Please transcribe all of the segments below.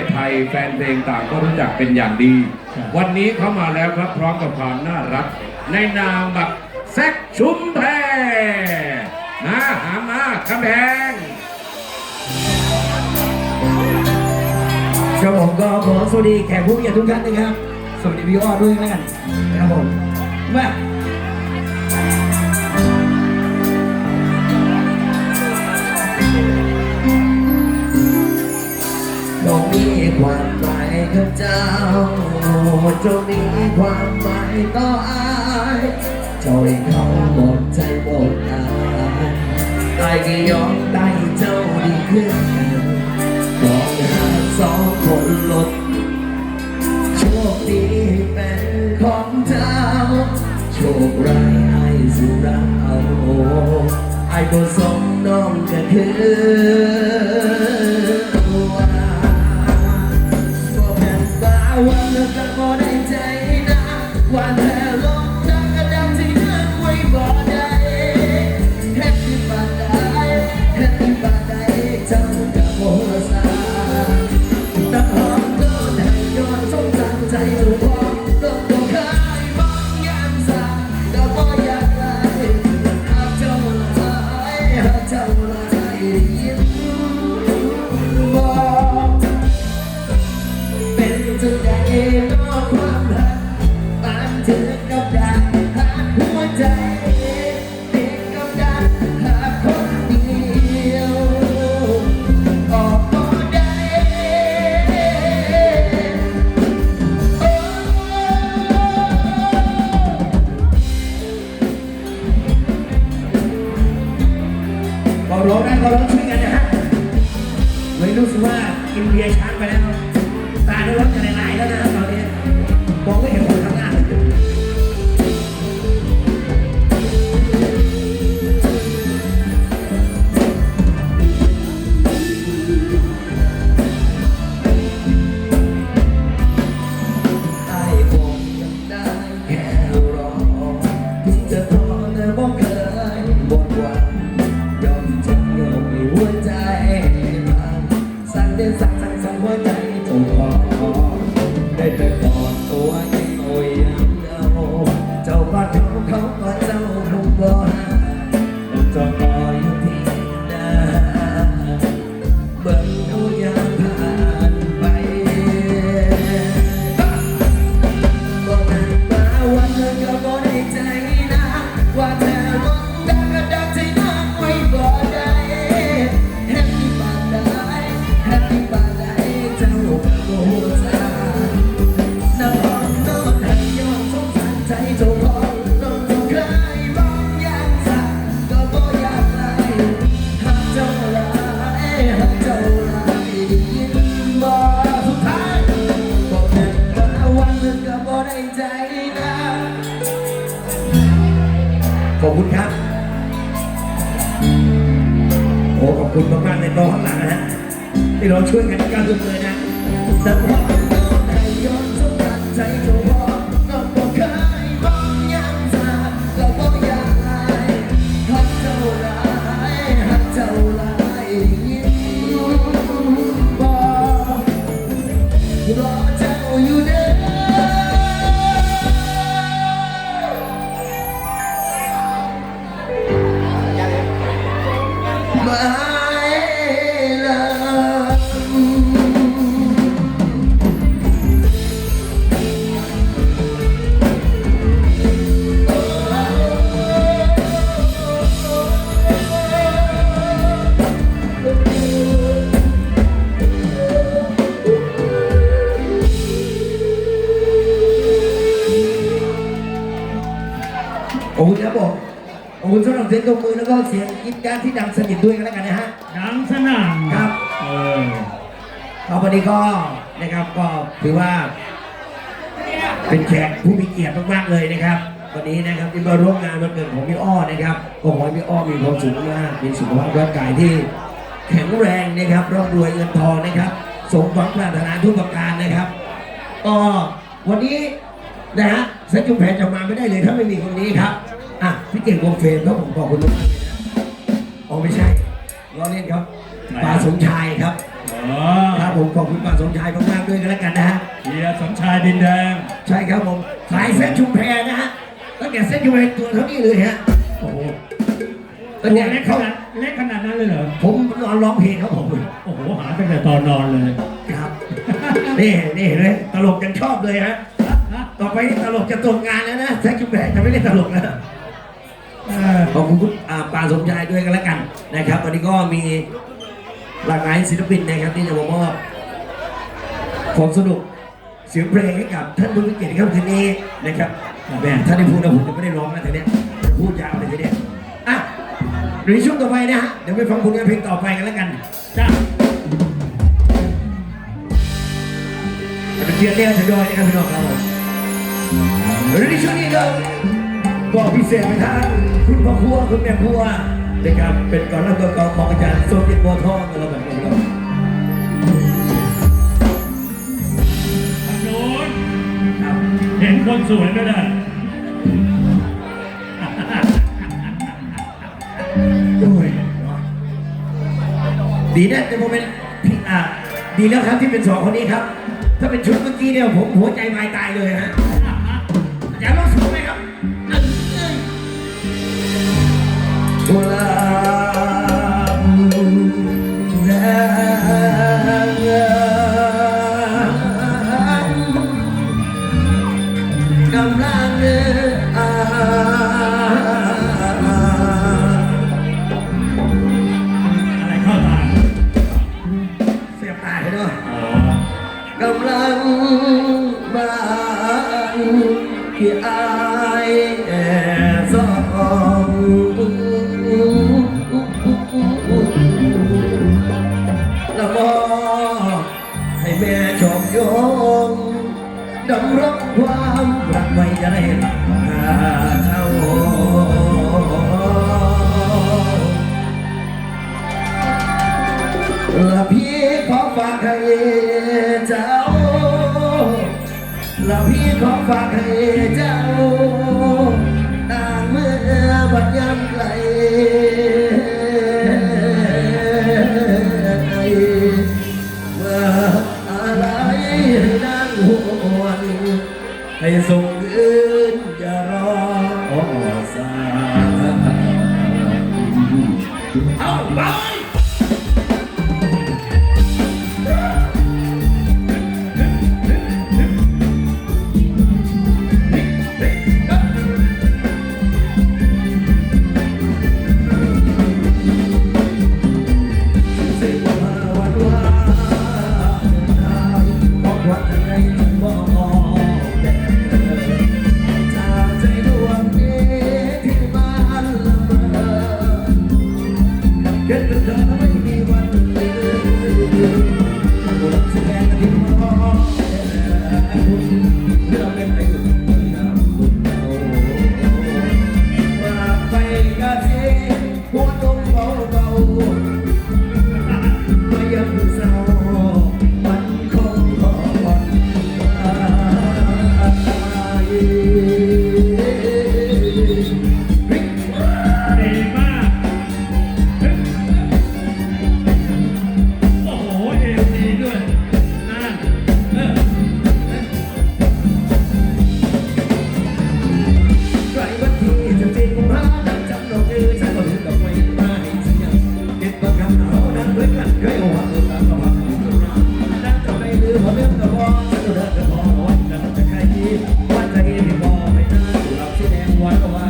ศไทยแฟนเพลงต่างก็รู้จักเป็นอย่างดี วันนี้เขามาแล้วครับพร้อมกับความน่ารัก ในนามบักแซกชุมแพนะหามาคำแพงครับผมก็ขอสวัสดีแขกผู้มีเกียรติทุกท่านนะครับ สวัสดีพี่อ้อด้วยแล้วกันนะครับผมมา วามหมายกับเจ้าจงมีความหมายต่ออายจ้าให้เขาหมดใจหมดอายอายก็ยอมได้เจ้าดีขึ้นกันบอกหาสองคนลดโชคดีเป็นของเจ้า โชคร้ายไอ้สุราเอาไอ้ก็สมน้องก็คือ สั่งสั่งสั่นสั่นหัวใจจนขอได้แต่กอดตัวเองโอ้ยยังเดาเจ้าบ้านเขาเขาก็ ใจนะขอบคุณครับ โอ้ขอบคุณมากๆในตอนข้างหลังนะฮะที่เราช่วยกันการดำเลยนะแต่พอต้องใครย้อนสงสารใจเจ้ ยงตบมือแล้วก็เสียงกรีดกรารที่ดังสนิทด้วยกันแล้วกันนะฮะ ดังสนั่นครับ เออต่อไปนี้ก็นะครับก็ถือว่าเป็นแขกผู้มีเกียรติมากๆเลยนะครับ วันนี้นะครับที่มาร่วมงานวันเกิดของพี่อ้อนะครับก็ขอให้พี่อ้อมีความสุขมากมีสุขภาพร่างกายที่แข็งแรงนะครับร่ำรวยเงินทองนะครับสมหวังปรารถนาทุกประการนะครับก็วันนี้นะฮะเซนจุมแพนจะมาไม่ได้เลยถ้าไม่มีคนนี้ครับ อะพี่เก่งวงเฟรมครับผมขอบคุณมากเลยนะอ๋อไม่ใช่ล้อเล่นครับปาสมชายครับอ๋ออ๋อครับผมขอบคุณป้าสมชายมากๆด้วยกันแล้วกันนะฮะเฮียสมชายดินแดงใช่ครับผมขายเส้นชุมแพนะฮะตั้งแต่เส้นชุมแพตัวเท่านี้เลยฮะโอ้โหตั้งแต่เล็กขเขานาดเล็กขนาดนั้นเลยเหรอผมนอนร้องเพลงครับผมโอ้โหหาตั้งแต่ตอนนอนเลยครับนี่นี่เห็นไหมตลกยังชอบเลยฮะต่อไปนี่ตลกจะตกงานแล้วนะแซคชุมแพจะไม่เล่นตลกแล้วเออขอบคุณคุณอ่าปาสมชายด้วยกันแล้วกันนะครับตอนนี้ก็มีหลากหลายศิลปินนะครับที่จะมามอบความสนุกเสียงเพลงให้กับท่านผู้มีเกียรติครับคืนนี้นะครับแม่ท่านได้พูดนะผมจะไม่ได้ร้องนะทีเนี้ยจะพูดยาวเลยทีเนี้ยอะเดี๋ยวในช่วงต่อไปนะฮะเดี๋ยวไปฟังผลงานเพลงต่อไปกันแล้วกันจ้าจะเป็นเกียรติเรียกทยอยนะครับพี่น้องครับผมในช่วงนี้ก็ ก็พิเศษไปทางคุณพ่อครัวคุณแม่ครัวนะครับเป็นก่อนรับตัวกองของอาจารย์โซเกียตบัวทองกันแล้วแบบนี้ครับทางโน้นครับเห็นคนสวยไม่ได้โอ้ยดีนะแต่โมเมนต์พี่อะดีแล้วครับที่เป็นสองคนนี้ครับ ถ้าเป็นชุดเมื่อกี้เนี่ยผมหัวใจวายตายเลยฮะอาจารย์ลองสูงไหมครับ กุห พี่ขอฝากให้เจ แส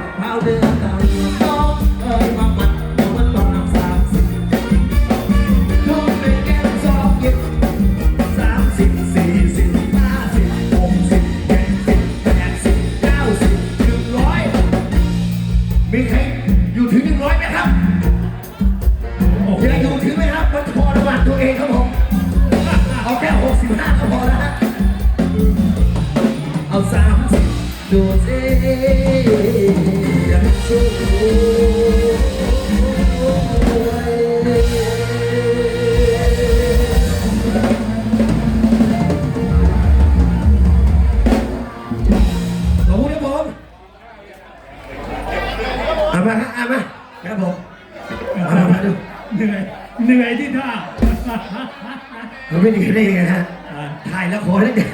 โอ้ไม่เผาเดือดตังน้องเอ้ยมาหมัดเดี๋ยวมันต้องนำสามสิบลูกเป็นแก้วสองยิบสามสิบสี่สิบห้าสิบหกสิบเจ็ดสิบแปดสิบเก้าสิบหนึ่งร้อยมีใครอยู่ถึงหนึ่งร้อยไหมครับโอ้โหยังอยู่ถึงไหมครับมันพอระหว่างตัวเองครับผมเอาแค่หกสิบห้าก็พอแล้วฮะเอาสามสิบดูสิ เอามาฮะเอามาครับผมเอามาดูเหนื่อยเหนื่อยที่ท่าเราไม่ดีได้ยังไงฮะอ่าถ่ายละครตั้งแต่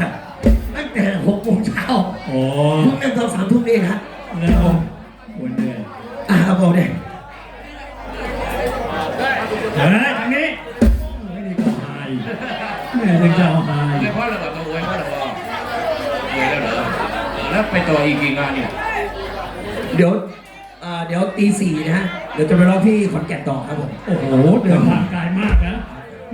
ตั้งแต่หกโมงเช้าโอ้ทุ่มเล่นตอนสามทุ่มเองฮะแล้วโอ้เหนื่อยอ่าบอกเนี่ยเฮ้ยทางนี้ไม่ดีก็หายแม่ถึงจะเอาหายอวยพ่อเราบอกอวยพ่อเราบอกอวยแล้วเหรอแล้วไปต่ออีกกี่งานเนี่ยเดี๋ยวอ่า เดี๋ยวตีสี่นะฮะ เดี๋ยวจะไปร้องที่ขอนแก่นต่อครับผม โอ้โห เดินทางไกลมากนะ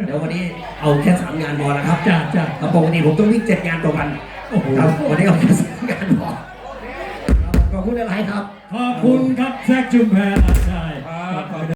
เดี๋ยววันนี้เอาแค่สามงานพอแล้วครับจ้าจ้าครับปกติผมต้องวิ่งเจ็ดงานต่อวัน โอ้โห ครับ วันนี้เอาแค่สามงานพอครับขอบคุณอะไรครับ ขอบคุณครับแซกจุมแพรอาชัยครับ